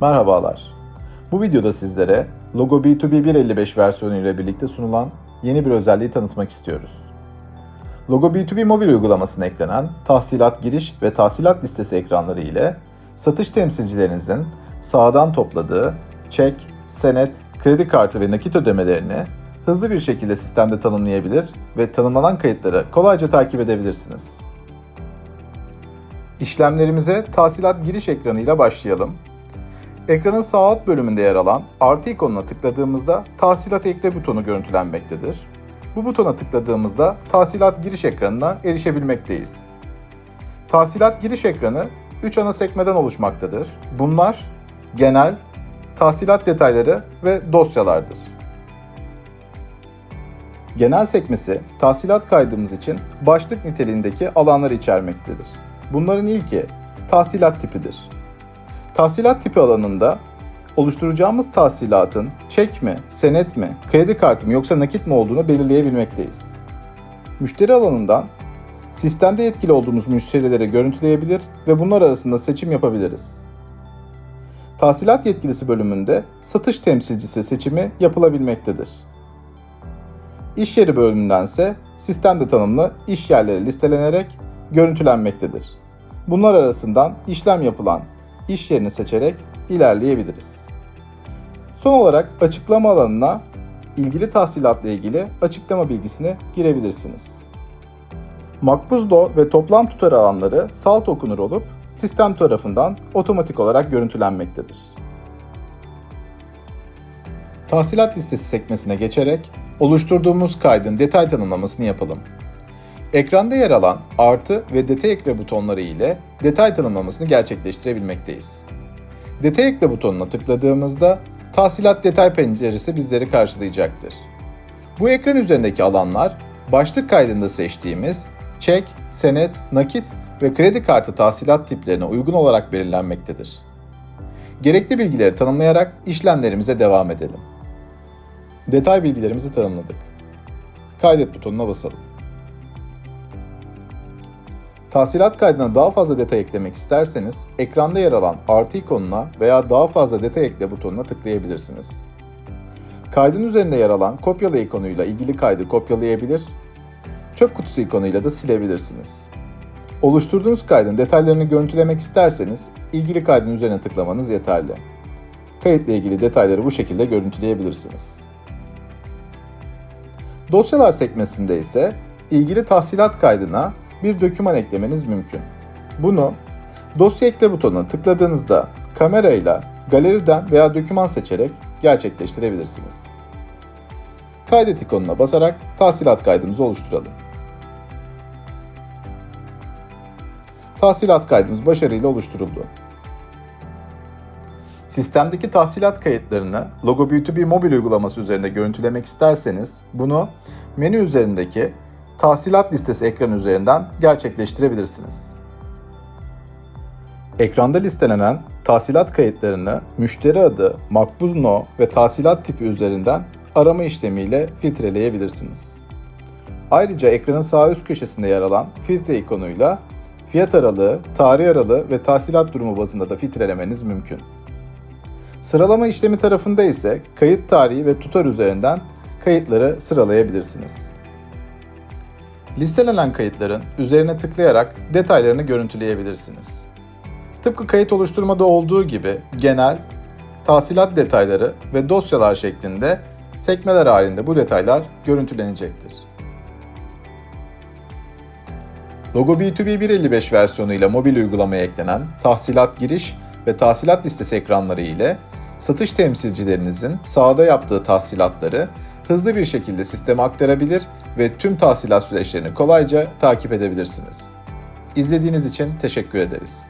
Merhabalar. Bu videoda sizlere Logo B2B 1.55 versiyonu ile birlikte sunulan yeni bir özelliği tanıtmak istiyoruz. Logo B2B mobil uygulamasına eklenen tahsilat giriş ve tahsilat listesi ekranları ile satış temsilcilerinizin sağdan topladığı çek, senet, kredi kartı ve nakit ödemelerini hızlı bir şekilde sistemde tanımlayabilir ve tanımlanan kayıtları kolayca takip edebilirsiniz. İşlemlerimize tahsilat giriş ekranıyla başlayalım. Ekranın sağ alt bölümünde yer alan artı ikonuna tıkladığımızda tahsilat ekle butonu görüntülenmektedir. Bu butona tıkladığımızda tahsilat giriş ekranına erişebilmekteyiz. Tahsilat giriş ekranı 3 ana sekmeden oluşmaktadır. Bunlar genel, tahsilat detayları ve dosyalardır. Genel sekmesi tahsilat kaydımız için başlık niteliğindeki alanları içermektedir. Bunların ilki tahsilat tipidir. Tahsilat tipi alanında oluşturacağımız tahsilatın çek mi, senet mi, kredi kartı mı yoksa nakit mi olduğunu belirleyebilmekteyiz. Müşteri alanından sistemde yetkili olduğumuz müşterileri görüntüleyebilir ve bunlar arasında seçim yapabiliriz. Tahsilat yetkilisi bölümünde satış temsilcisi seçimi yapılabilmektedir. İş yeri bölümündense sistemde tanımlı iş yerleri listelenerek görüntülenmektedir. Bunlar arasından işlem yapılan iş yerini seçerek ilerleyebiliriz. Son olarak açıklama alanına ilgili tahsilatla ilgili açıklama bilgisini girebilirsiniz. Makbuzdo ve toplam tutar alanları salt okunur olup sistem tarafından otomatik olarak görüntülenmektedir. Tahsilat listesi sekmesine geçerek oluşturduğumuz kaydın detay tanımlamasını yapalım. Ekranda yer alan artı ve detay ekle butonları ile detay tanımlamasını gerçekleştirebilmekteyiz. Detay ekle butonuna tıkladığımızda tahsilat detay penceresi bizleri karşılayacaktır. Bu ekran üzerindeki alanlar başlık kaydında seçtiğimiz çek, senet, nakit ve kredi kartı tahsilat tiplerine uygun olarak belirlenmektedir. Gerekli bilgileri tanımlayarak işlemlerimize devam edelim. Detay bilgilerimizi tanımladık. Kaydet butonuna basalım. Tahsilat kaydına daha fazla detay eklemek isterseniz ekranda yer alan artı ikonuna veya daha fazla detay ekle butonuna tıklayabilirsiniz. Kaydın üzerinde yer alan kopyala ikonuyla ilgili kaydı kopyalayabilir, çöp kutusu ikonuyla da silebilirsiniz. Oluşturduğunuz kaydın detaylarını görüntülemek isterseniz ilgili kaydın üzerine tıklamanız yeterli. Kayıtla ilgili detayları bu şekilde görüntüleyebilirsiniz. Dosyalar sekmesinde ise ilgili tahsilat kaydına bir doküman eklemeniz mümkün. Bunu dosya ekle butonuna tıkladığınızda kamerayla galeriden veya doküman seçerek gerçekleştirebilirsiniz. Kaydet ikonuna basarak tahsilat kaydımızı oluşturalım. Tahsilat kaydımız başarıyla oluşturuldu. Sistemdeki tahsilat kayıtlarını Logo B2B mobil uygulaması üzerinde görüntülemek isterseniz bunu menü üzerindeki tahsilat listesi ekranı üzerinden gerçekleştirebilirsiniz. Ekranda listelenen tahsilat kayıtlarını müşteri adı, makbuz no ve tahsilat tipi üzerinden arama işlemiyle filtreleyebilirsiniz. Ayrıca ekranın sağ üst köşesinde yer alan filtre ikonuyla fiyat aralığı, tarih aralığı ve tahsilat durumu bazında da filtrelemeniz mümkün. Sıralama işlemi tarafında ise kayıt tarihi ve tutar üzerinden kayıtları sıralayabilirsiniz. Listelenen kayıtların üzerine tıklayarak detaylarını görüntüleyebilirsiniz. Tıpkı kayıt oluşturmada olduğu gibi genel, tahsilat detayları ve dosyalar şeklinde sekmeler halinde bu detaylar görüntülenecektir. Logo B2B 1.55 versiyonuyla mobil uygulamaya eklenen tahsilat giriş ve tahsilat listesi ekranları ile satış temsilcilerinizin sahada yaptığı tahsilatları hızlı bir şekilde sisteme aktarabilir ve tüm tahsilat süreçlerini kolayca takip edebilirsiniz. İzlediğiniz için teşekkür ederiz.